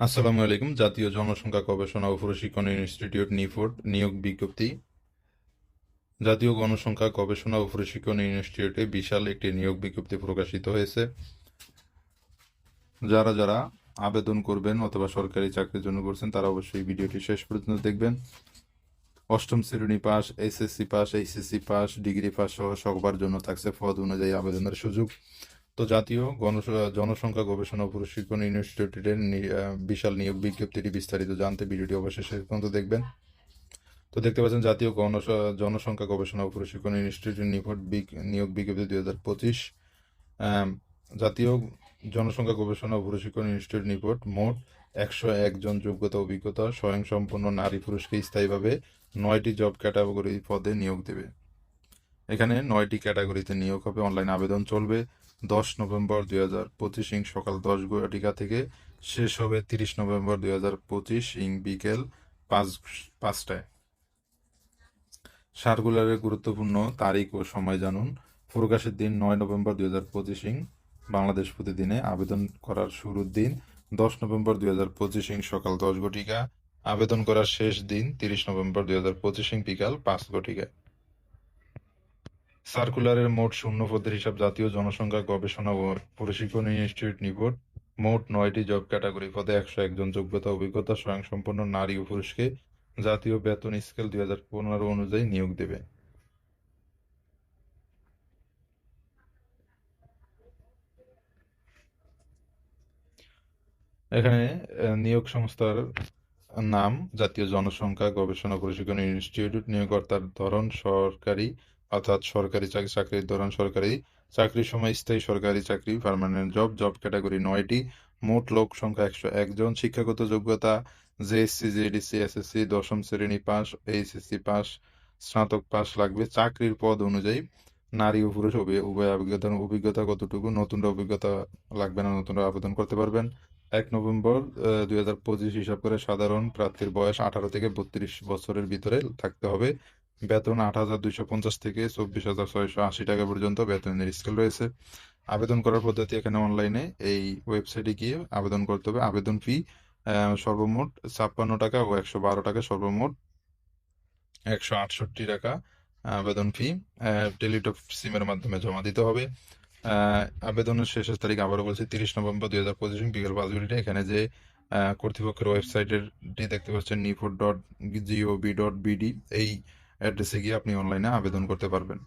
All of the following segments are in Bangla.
আসসালামু আলাইকুম। জাতীয় জনসংখ্যা গবেষণা ও প্রশিক্ষণ ইনস্টিটিউট নিফোর্ড নিয়োগ বিজ্ঞপ্তি। জাতীয় গণসংখ্যা গবেষণা ও প্রশিক্ষণ ইনস্টিটিউটে বিশাল একটি নিয়োগ বিজ্ঞপ্তি প্রকাশিত হয়েছে। যারা যারা আবেদন করবেন অথবা সরকারি চাকরির জন্য করছেন, তারা অবশ্যই ভিডিওটি শেষ পর্যন্ত দেখবেন। অষ্টম শ্রেণি pass, SSC pass, HSC pass, degree pass সহ সবার জন্য থাকছে পদ অনুযায়ী আবেদনের সুযোগ। তো জাতীয় গণ- জনসংখ্যা গবেষণা ও প্রশিক্ষণ ইনস্টিটিউটের বিশাল নিয়োগ বিজ্ঞপ্তিটি বিস্তারিত জানতে ভিডিওটি অবশ্যই শেষ পর্যন্ত দেখবেন। তো দেখতে পাচ্ছেন, জাতীয় গণ- জনসংখ্যা গবেষণা ও প্রশিক্ষণ ইনস্টিটিউট নিকট নিয়োগ বিজ্ঞপ্তি দুই হাজার পঁচিশ। জাতীয় জনসংখ্যা গবেষণা ও প্রশিক্ষণ ইনস্টিটিউট নিকট মোট একশো একজন যোগ্যতা, অভিজ্ঞতা, স্বয়ংসম্পন্ন নারী পুরুষকে স্থায়ীভাবে নয়টি জব ক্যাটাগরি পদে নিয়োগ দেবে। এখানে নয়টি ক্যাটাগরিতে নিয়োগ হবে, অনলাইন আবেদন চলবে। দশ নভেম্বর দুই হাজার পঁচিশ ইং সকাল দশ ঘটিকা থেকে শেষ হবে তিরিশ নভেম্বর দুই হাজার পঁচিশ ইং বিকেল পাঁচ, পাঁচটায়। সার্কুলারের গুরুত্বপূর্ণ তারিখ ও সময় জানুন। প্রকাশের দিন নয় নভেম্বর দুই হাজার পঁচিশ ইং। বাংলাদেশ প্রতিদিনে আবেদন করার শুরুর দিন দশ নভেম্বর দুই হাজার পঁচিশ ইং সকাল দশ ঘটিকা আবেদন করার শেষ দিন তিরিশ নভেম্বর দুই হাজার পঁচিশ ইং বিকাল পাঁচ ঘটিকা সার্কুলারের মোট শূন্য পদের হিসাব জাতীয় জনসংখ্যা গবেষণা ও প্রশিক্ষণ ইনস্টিটিউট নিকট মোট নয়টি জব ক্যাটাগরি পদে একশো একজন যোগ্যতা, অভিজ্ঞতা, স্বয়ংসম্পন্ন নারী ও পুরুষকে জাতীয় বেতন স্কেল দুই হাজার পনেরো অনুযায়ী নিয়োগ দেবে। এখানে নিয়োগ সংস্থার নাম জাতীয় জনসংখ্যা গবেষণা প্রশিক্ষণ ইনস্টিটিউট নিয়োগকর্তার ধরন সরকারি অর্থাৎ সরকারি চাকরি চাকরির ধরন সরকারি, চাকরির সময় স্থায়ী সরকারি চাকরি পার্মানেন্ট জব জব ক্যাটাগরি নয়টি, মোট লোক সংখ্যা একশো একজন শিক্ষাগত যোগ্যতা জেএসসি জেডিসি এসএসসি দশম শ্রেণি পাস এইচএসসি পাস স্নাতক পাস লাগবে, চাকরির পদ অনুযায়ী নারী ও পুরুষ উভয় উভয় অভিজ্ঞতা অভিজ্ঞতা কতটুকু, নতুনরা অভিজ্ঞতা লাগবে না, নতুনরা আবেদন করতে পারবেন। এক নভেম্বর দুই হাজার পঁচিশ হিসাব করে সাধারণ প্রার্থীর বয়স আঠারো থেকে বত্রিশ বছরের ভিতরে থাকতে হবে। বেতন আট হাজার দুইশো পঞ্চাশ থেকে চব্বিশ হাজার ছয়শো আশি টাকা পর্যন্ত বেতনের স্কেল রয়েছে। আবেদন করার পদ্ধতি এখানে অনলাইনে। এই ওয়েবসাইটে গিয়ে আবেদন করতে হবে। আবেদন ফি সর্বমোট ছাপ্পান্ন টাকা ও একশো বারো টাকা সর্বমোট একশো আটষট্টি টাকা আবেদন ফি টেলিটক সিমের মাধ্যমে জমা দিতে হবে। আবেদনের শেষের তারিখ আবারও বলছি, তিরিশ নভেম্বর দুই হাজার পঁচিশ বিকেল পাঁচ ঘটিটা এখানে যে কর্তৃপক্ষের ওয়েবসাইটের দেখতে পাচ্ছেন নিফোর ডট জিওভি ডট বিডি এই অ্যাড্রেসে গিয়ে আপনি অনলাইনে আবেদন করতে পারবেন।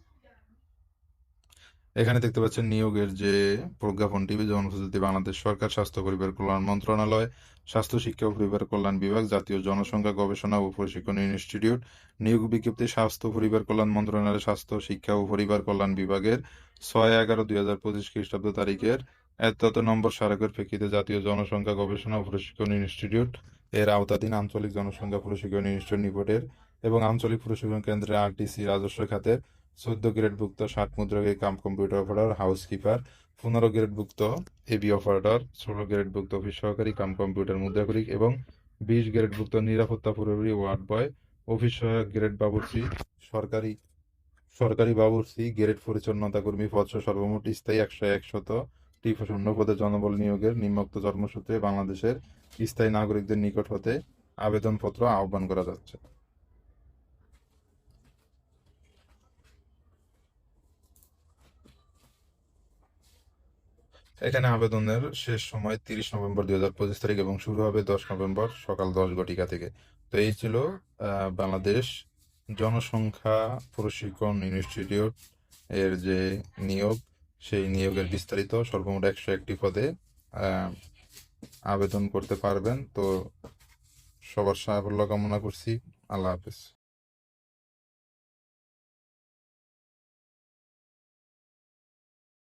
এখানে দেখতে পাচ্ছেন নিয়োগের যে প্রজ্ঞাপনটি জনপ্রতিনিধি বাংলাদেশ সরকার, স্বাস্থ্য পরিবার কল্যাণ মন্ত্রণালয়, স্বাস্থ্য শিক্ষা ও পরিবার কল্যাণ বিভাগ, জাতীয় জনসংখ্যা গবেষণা ও প্রশিক্ষণ ইনস্টিটিউট, নিয়োগ বিজ্ঞপ্তি, স্বাস্থ্য পরিবার কল্যাণ মন্ত্রণালয়ের স্বাস্থ্য শিক্ষা ও পরিবার কল্যাণ বিভাগের ছয় এগারো দুই হাজার পঁচিশ খ্রিস্টাব্দ তারিখের এত নম্বর স্মারকের প্রেক্ষিতে জাতীয় জনসংখ্যা গবেষণা ও প্রশিক্ষণ ইনস্টিটিউট, এর আওতাধীন আঞ্চলিক জনসংখ্যা প্রশিক্ষণ ইনস্টিটিউট নিকটের এবং আঞ্চলিক প্রশিক্ষণ কেন্দ্রে আরটিসি রাজস্ব খাতের চোদ্দ গ্রেডভুক্ত ষাট মুদ্রাকে cum computer operator housekeeper পনেরো গ্রেডভুক্ত এবি অপারেটর ষোলো গ্রেডভুক্ত অফিস সহকারী কাম কম্পিউটার মুদ্রাকরিক এবং বিশ গ্রেডভুক্ত নিরাপত্তা পুরোপুরি ওয়ার্ড বয়, অফিস সহায়ক গ্রেড বাবুর্চি, সরকারি সরকারি বাবুর্চি, গ্রেড পরিচ্ছন্নতা কর্মী পদস সর্বমোট স্থায়ী একশো একশত টি শূন্য পদে জনবল নিয়োগের নিম্নোক্ত জন্মসূত্রে বাংলাদেশের স্থায়ী নাগরিকদের নিকট হতে আবেদনপত্র আহ্বান করা যাচ্ছে। এখানে আবেদনের শেষ সময় তিরিশ নভেম্বর দুই হাজার পঁচিশ তারিখ এবং শুরু হবে দশ নভেম্বর সকাল দশ ঘটিকা থেকে। তো এই ছিল বাংলাদেশ জনসংখ্যা প্রশিক্ষণ ইনস্টিটিউট এর যে নিয়োগ, সেই নিয়োগের বিস্তারিত সর্বমোট একশো একটি পদে আবেদন করতে পারবেন। তো সবার সাফল্য কামনা করছি। আল্লাহ হাফেজ।